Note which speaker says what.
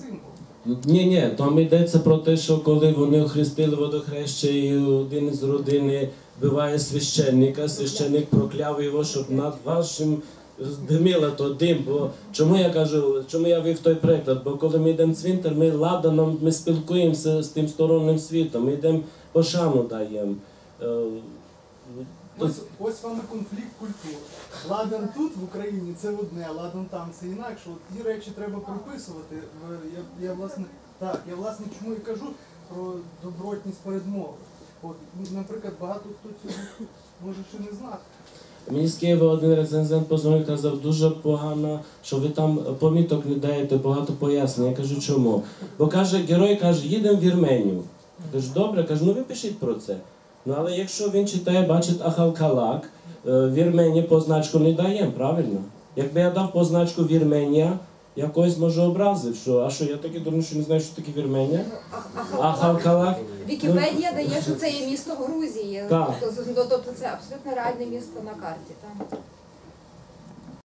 Speaker 1: символ.
Speaker 2: Ні, ні, там йдеться про те, що коли вони охрестили водохреща, і один із родини вбиває священника, священник прокляв його, щоб над вашим димила то дим. Бо чому я кажу, чому я вив той приклад? Бо коли ми йдемо в ми ладаном, ми спілкуємося з тим сторонним світом, ми йдемо пошану даємо.
Speaker 1: Ось, ось вам і конфлікт культур. Ладан тут в Україні це одне, а ладан там це інакше. От ті речі треба прописувати. Я, я власне так, я власне чому і кажу про добротність передмови. От, наприклад, багато хто цього може ще не знати.
Speaker 2: Мені з Києва один рецензент позвонив, казав, дуже погано, що ви там поміток не даєте, багато пояснень. Я кажу, чому? Бо каже, герой каже, їдемо в Вірменію. Кажу, добре, кажу, ну ви пишіть про це. Ну але якщо він читає, бачить Ахалкалак, е, Вірменія позначку не даємо, правильно? Якби я дав позначку Вірменія, я когось може образив, що а що я таке думаю, що не знаю, що таке Вірменія? Ахалкалак.
Speaker 3: Вікіпедія дає, що це є місто Грузії.
Speaker 2: Так.
Speaker 3: Тобто, тобто це абсолютно реальне місто на карті. Так?